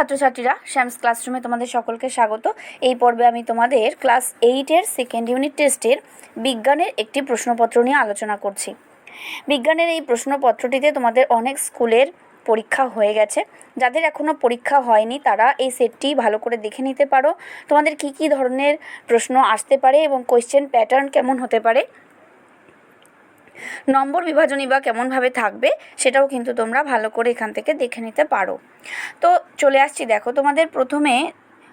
ছাত্রছাত্রীরা, শ্যামস ক্লাসরুমে তোমাদের সকলকে স্বাগত। এই পর্বে আমি তোমাদের ক্লাস এইটের সেকেন্ড ইউনিট টেস্টের বিজ্ঞানের একটি প্রশ্নপত্র নিয়ে আলোচনা করছি। বিজ্ঞানের এই প্রশ্নপত্রটিতে তোমাদের অনেক স্কুলের পরীক্ষা হয়ে গেছে। যাদের এখনও পরীক্ষা হয়নি, তারা এই সেটটি ভালো করে দেখে নিতে পারো। তোমাদের কি কি ধরনের প্রশ্ন আসতে পারে এবং কোয়েশ্চেন প্যাটার্ন কেমন হতে পারে? নম্বর বিভাজনী বা কেমনভাবে থাকবে সেটাও কিন্তু তোমরা ভালো করে এখান থেকে দেখে নিতে পারো। তো চলে আসছি দেখো, তোমাদের প্রথমে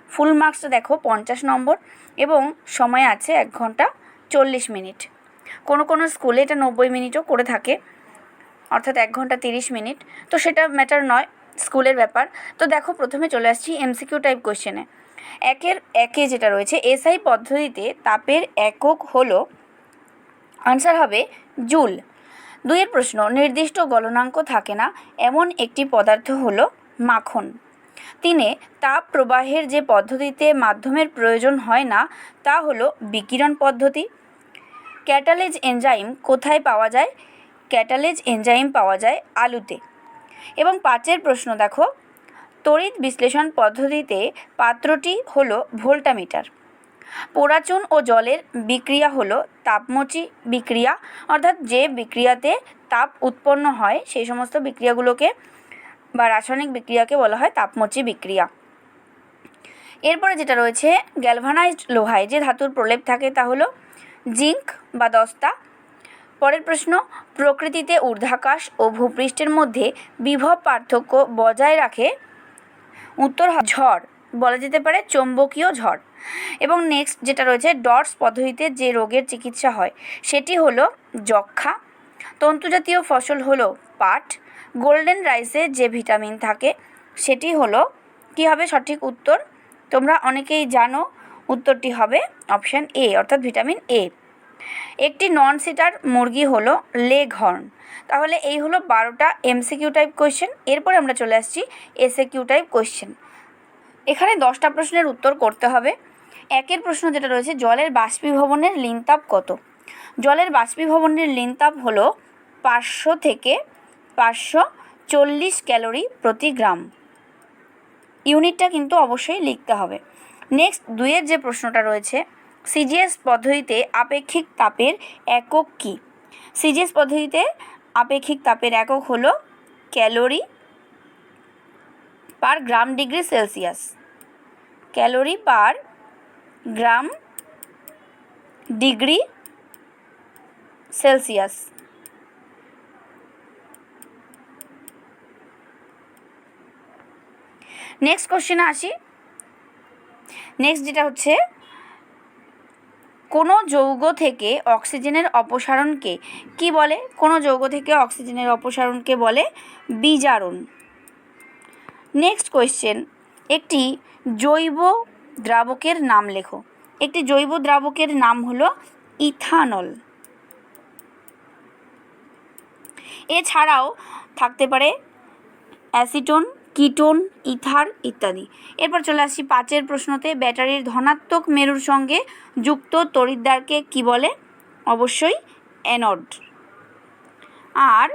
ফুল মার্কসটা দেখো, পঞ্চাশ নম্বর এবং সময় আছে এক ঘণ্টা চল্লিশ মিনিট। কোনো কোনো স্কুলে এটা নব্বই মিনিটও করে থাকে, অর্থাৎ এক ঘণ্টা তিরিশ মিনিট। তো সেটা ম্যাটার নয়, স্কুলের ব্যাপার। তো দেখো, প্রথমে চলে আসছি এমসিকিউ টাইপ কোয়েশ্চেনে একের একে যেটা রয়েছে এসআই পদ্ধতিতে তাপের একক হলো আনসার হবে জুল। দুইয়ের প্রশ্ন, নির্দিষ্ট গলনাঙ্ক থাকে না, এমন একটি পদার্থ হলো মাখন। তিনে, তাপ প্রবাহের যে পদ্ধতিতে মাধ্যমের প্রয়োজন হয় না, তা হলো বিকিরণ পদ্ধতি। ক্যাটালেজ এনজাইম কোথায় পাওয়া যায়? ক্যাটালেজ এনজাইম পাওয়া যায় আলুতে। এবং পাঁচের প্রশ্ন দেখো, তড়িৎ বিশ্লেষণ পদ্ধতিতে পাত্রটি হলো ভোল্টামিটার। পোড়াচুন ও জলের বিক্রিয়া হলো তাপমোচী বিক্রিয়া। অর্থাৎ যে বিক্রিয়াতে তাপ উৎপন্ন হয়, সেই সমস্ত বিক্রিয়াগুলোকে বা রাসায়নিক বিক্রিয়াকে বলা হয় তাপমোচী বিক্রিয়া। এরপরে যেটা রয়েছে গ্যালভানাইজড লোহায় যে ধাতুর প্রলেপ থাকে তা হলো জিঙ্ক বা দস্তা। পরের প্রশ্ন, প্রকৃতিতে ঊর্ধ্বাকাশ ও ভূপৃষ্ঠের মধ্যে বিভব পার্থক্য বজায় রাখে উত্তর ঝড়। বলা যেতে পারে চৌম্বকীয় ঝড়। এবং নেক্সট যেটা রয়েছে, ডটস পদ্ধতিতে যে রোগের চিকিৎসা হয়, সেটি হলো যক্ষা তন্তুজাতীয় ফসল হলো পাট। গোল্ডেন রাইসে যে ভিটামিন থাকে, সেটি হলো, কী হবে সঠিক উত্তর? তোমরা অনেকেই জানো, উত্তরটি হবে অপশান এ অর্থাৎ ভিটামিন এ একটি নন সিটার মুরগি হলো লেগ হর্ন তাহলে এই হলো বারোটা এমসিকিউ টাইপ কোয়েশ্চেন এরপরে আমরা চলে আসছি এসএ কিউ টাইপ কোয়েশ্চেন এখানে দশটা প্রশ্নের উত্তর করতে হবে। একের প্রশ্ন যেটা রয়েছে, জলের বাষ্পীভবনের লিনতাপ কত? জলের বাষ্পীভবনের লিনতাপ হলো পাঁচশো থেকে পাঁচশো চল্লিশ ক্যালোরি প্রতি গ্রাম। ইউনিটটা কিন্তু অবশ্যই লিখতে হবে। নেক্সট, দুইয়ের যে প্রশ্নটা রয়েছে, সিজিএস পদ্ধতিতে আপেক্ষিক তাপের একক কী? সিজিএস পদ্ধতিতে আপেক্ষিক তাপের একক হলো calorie per gram degree Celsius. Calorie per gram degree Celsius. Next কোশ্চেনে আসি। নেক্সট যেটা হচ্ছে, কোনো যৌগ থেকে অক্সিজেনের অপসারণকে কি বলে? কোনো যৌগ থেকে অক্সিজেনের অপসারণকে বলে, বিজারণ। নেক্সট কোয়েশ্চেন একটি জৈব দ্রাবকের নাম লেখো। একটি জৈব দ্রাবকের নাম হলো ইথানল। এছাড়াও থাকতে পারে অ্যাসিটোন, কিটোন, ইথার ইত্যাদি। এরপর চলে আসছি পাঁচের প্রশ্নতে। ব্যাটারির ধনাত্মক মেরুর সঙ্গে যুক্ত তড়িৎদ্বারকে কি বলে? অবশ্যই অ্যানোড। আর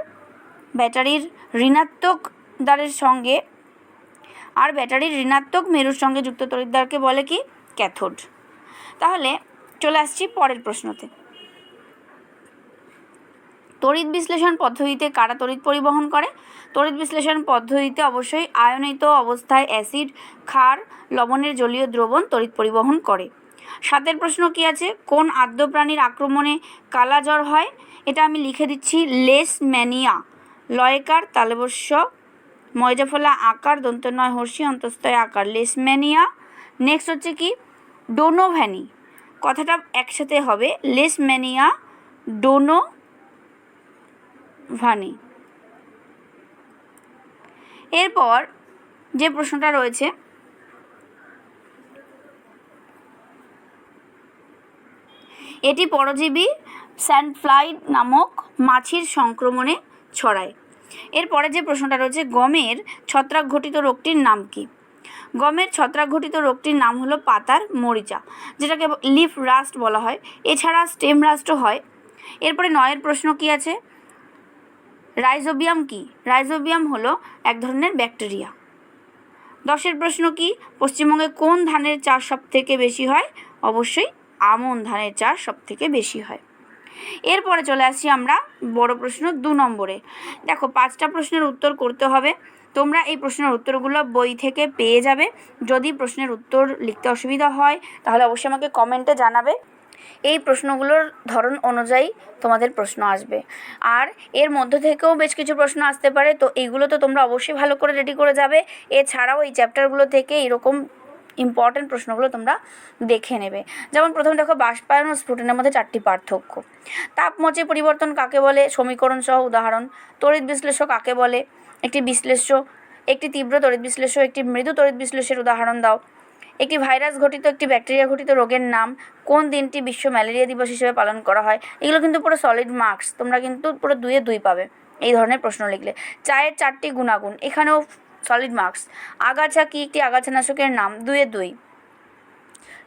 ব্যাটারির ঋণাত্মক দ্বারের সঙ্গে আর ব্যাটারির ঋণাত্মক মেরুর সঙ্গে যুক্ত তড়িৎদ্বারকে বলে কি? ক্যাথোড। তাহলে চলে আসছি পরের প্রশ্নতে। তড়িৎ বিশ্লেষণ পদ্ধতিতে কারা তড়িৎ পরিবহন করে? তড়িৎ বিশ্লেষণ পদ্ধতিতে অবশ্যই আয়নিত অবস্থায় অ্যাসিড, ক্ষার, লবণের জলীয় দ্রবণ তড়িৎ পরিবহন করে। সাতের প্রশ্ন কি আছে? কোন আদ্য প্রাণীর আক্রমণে কালাজ্বর হয়? এটা আমি লিখে দিচ্ছি লেস ম্যানিয়া লয়কার তালবস্য ময়জাফলা আকার দন্ত নয় হর্ষি অন্তস্তয় আকার। লেসম্যানিয়া নেক্সট হচ্ছে কি? ডোনোভ্যানি। কথাটা একসাথে হবে। লেসম্যানিয়া ডোনো ভানি এরপর যে প্রশ্নটা রয়েছে, এটি পরজীবী স্যান্ডফ্লাই নামক মাছির সংক্রমণে ছড়ায়। এরপরে যে প্রশ্নটা রয়েছে, গমের ছত্রাক ঘটিত রোগটির নাম কি? গমের ছত্রাক ঘটিত রোগটির নাম হলো পাতার মরিচা, যেটাকে লিফ রাস্ট বলা হয়। এছাড়া স্টেম রাস্টও হয়। এরপরে নয়ের প্রশ্ন কি আছে? রাইজোবিয়াম কি? রাইজোবিয়াম হলো এক ধরনের ব্যাকটেরিয়া। দশের প্রশ্ন কি? পশ্চিমবঙ্গে কোন ধানের চাষ সব থেকে বেশি হয়? অবশ্যই আমন ধানের চাষ সব থেকে বেশি হয়। এরপরে চলে আসছি আমরা বড় প্রশ্ন দু নম্বরে। দেখো, পাঁচটা প্রশ্নের উত্তর করতে হবে। তোমরা এই প্রশ্নের উত্তরগুলো বই থেকে পেয়ে যাবে। যদি প্রশ্নের উত্তর লিখতে অসুবিধা হয়, তাহলে অবশ্যই আমাকে কমেন্টে জানাবে। এই প্রশ্নগুলোর ধরন অনুযায়ী তোমাদের প্রশ্ন আসবে। আর এর মধ্য থেকেও বেশ কিছু প্রশ্ন আসতে পারে, তো এইগুলো তো তোমরা অবশ্যই ভালো করে রেডি করে যাবে। এছাড়াও এই চ্যাপ্টারগুলো থেকে এরকম ইম্পর্টেন্ট প্রশ্নগুলো তোমরা দেখে নেবে। যেমন প্রথম দেখো, বাষ্পায়ন ও স্ফুটনের মধ্যে চারটি পার্থক্য। তাপমচে পরিবর্তন কাকে বলে? সমীকরণ সহ উদাহরণ। তড়িৎ বিশ্লেষ্য কাকে বলে? একটি বিশ্লেষ্য। একটি তীব্র তড়িৎ বিশ্লেষ্য, একটি মৃদু তড়িৎ বিশ্লেষের উদাহরণ দাও। একটি ভাইরাস ঘটিত, একটি ব্যাকটেরিয়া ঘটিত রোগের নাম কোন দিনটি বিশ্ব ম্যালেরিয়া দিবস হিসেবে পালন করা হয়? এগুলো কিন্তু পুরো সলিড মার্কস তোমরা কিন্তু পুরো দুয়ে দুই পাবে। এই ধরনের প্রশ্ন লিখলে। চায়ের চারটি গুণাগুণ, এখানেও সলিড মার্কস আগাছা কি একটি আগাছানাশকের নাম? দুয়ে দুই।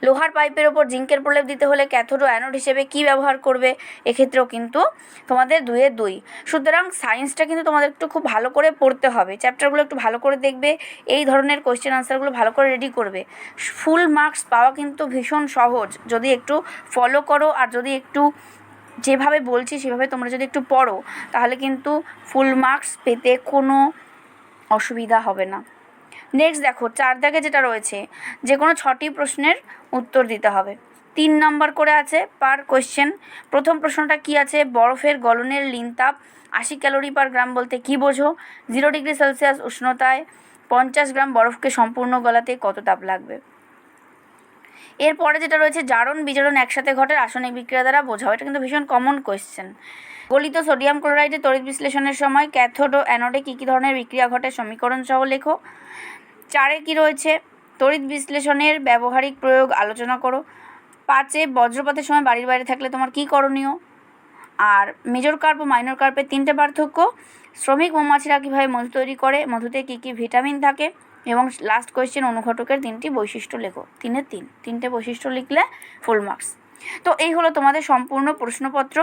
লোহার পাইপের ওপর জিঙ্কের প্রলেপ দিতে হলে ক্যাথোড ও অ্যানোড হিসেবে কী ব্যবহার করবে? এক্ষেত্রেও কিন্তু তোমাদের দুয়ে দুই। সুতরাং সায়েন্সটা কিন্তু তোমাদের একটু খুব ভালো করে পড়তে হবে। চ্যাপ্টারগুলো একটু ভালো করে দেখবে। এই ধরনের কোয়েশ্চেন আনসারগুলো ভালো করে রেডি করবে। ফুল মার্কস পাওয়া কিন্তু ভীষণ সহজ। যদি একটু ফলো করো আর যদি একটু যেভাবে বলছি সেভাবে তোমরা যদি একটু পড়ো, তাহলে কিন্তু ফুল মার্কস পেতে কোনো অসুবিধা হবে না। নেক্সট দেখো চার দাগে যেটা রয়েছে, যে কোনো ছটি প্রশ্নের উত্তর দিতে হবে। তিন নম্বর করে আছে পার কোয়েশ্চেন প্রথম প্রশ্নটা কি আছে? বরফের গলনের লিনতাপ, আশি ক্যালোরি পার গ্রাম বলতে কি বোঝো? জিরো ডিগ্রি সেলসিয়াস উষ্ণতায় পঞ্চাশ গ্রাম বরফকে সম্পূর্ণ গলাতে কত তাপ লাগবে? এরপরে যেটা রয়েছে, জারণ বিজারণ একসাথে ঘটে, রাসায়নিক বিক্রিয়া দ্বারা বোঝাও। এটা কিন্তু ভীষণ কমন কোয়েশ্চেন গলিত সোডিয়াম ক্লোরাইডে তড়িৎ বিশ্লেষণের সময় ক্যাথোড ও অ্যানোডে কী কী ধরনের বিক্রিয়া ঘটে সমীকরণ সহ লেখো। চারে কি রয়েছে? তড়িৎ বিশ্লেষণের ব্যবহারিক প্রয়োগ আলোচনা করো। পাঁচে, বজ্রপাতের সময় বাড়ির বাইরে থাকলে তোমার কী করণীয়? আর মেজর কার্প ও মাইনর কার্পের তিনটে পার্থক্য, শ্রমিক মৌমাছিরা কীভাবে মধু তৈরি করে, মধুতে কী কী ভিটামিন থাকে এবং লাস্ট কোয়েশ্চেন অনুঘটকের তিনটি বৈশিষ্ট্য লেখো। তিনের তিন, তিনটে বৈশিষ্ট্য লিখলে ফুল মার্কস তো এই হলো তোমাদের সম্পূর্ণ প্রশ্নপত্র।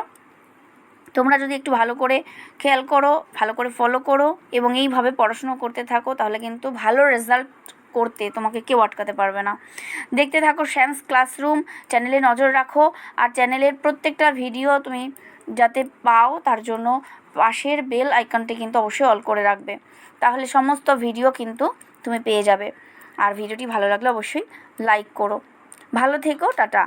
তোমরা যদি একটু ভালো করে খেয়াল করো, ভালো করে ফলো করো এবং এইভাবে পড়াশুনো করতে থাকো, তাহলে কিন্তু ভালো রেজাল্ট করতে তোমাকে কেউ আটকাতে পারবে না। দেখতে থাকো শ্যামস ক্লাসরুম চ্যানেলে নজর রাখো আর চ্যানেলের প্রত্যেকটা ভিডিও তুমি যাতে পাও, তার জন্য পাশের বেল আইকনটি কিন্তু অবশ্যই অল করে রাখবে। তাহলে সমস্ত ভিডিও কিন্তু তুমি পেয়ে যাবে। আর ভিডিওটি ভালো লাগলে অবশ্যই লাইক করো। ভালো থেকো, টাটা।